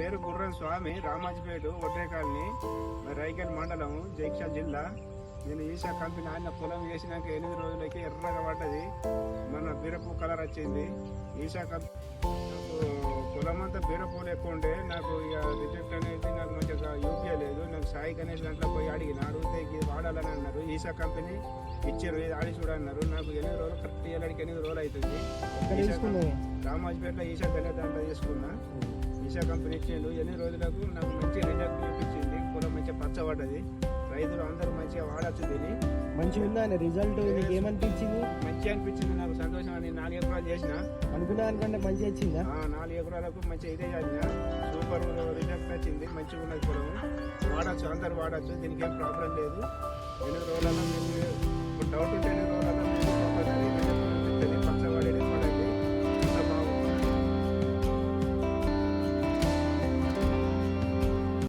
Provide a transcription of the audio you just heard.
పేరు గుర్రం స్వామి రామాజిపేట ఒడ్రే కాలనీ మరి రైకల్ మండలం జైక్షా జిల్లా. నేను ఈషా కంపెనీ ఆయన పొలం వేసినాక ఎనిమిది రోజులకి ఎర్రగా పడ్డది. మన బీరపు కలర్ వచ్చింది. ఈషా కంపెనీ పొలం అంతా బీరపూలు ఎక్కువ ఉండే. నాకు ఇక రిజెక్ట్ అనేది నాకు మంచిగా యూపీఏ లేదు. నాకు సాయి గణేష్ దాంట్లో పోయి అడిగిన అడిగితే ఇది వాడాలని అన్నారు. ఈషా కంపెనీ ఇచ్చారు. ఇది ఆడి చూడన్నారు. నాకు ఎనిమిది రోజులు కరెక్ట్ ఏళ్ళకి ఎనిమిది రోజులు అవుతుంది. రామాజ్పేటలో ఈషా గణేష్ దాంట్లో తీసుకున్నా. ఈషా కంపెనీ ఇచ్చిండు ఎన్ని రోజులకు నాకు మంచి రిజల్ట్ చూపించింది పొలం మంచిగా పచ్చబడ్డది. రైతులు అందరూ మంచిగా వాడచ్చు దీన్ని. మంచిగా ఉందా అని రిజల్ట్ నీకు ఏమనిపించింది? మంచిగా అనిపించింది. నాకు సంతోషం అని నాలుగు ఎకరాలు చేసిన. అనుకున్న దానికంటే మంచిగా వచ్చిందా? ఆ, నాలుగు ఎకరాలకు మంచిగా ఇదే చేసిన. సూపర్ రిజల్ట్ వచ్చింది. మంచిగా ఉన్నది పొలం. వాడచ్చు అందరు వాడచ్చు. దీనికి ఏం ప్రాబ్లం లేదు. ఎనిమిది రోజులలో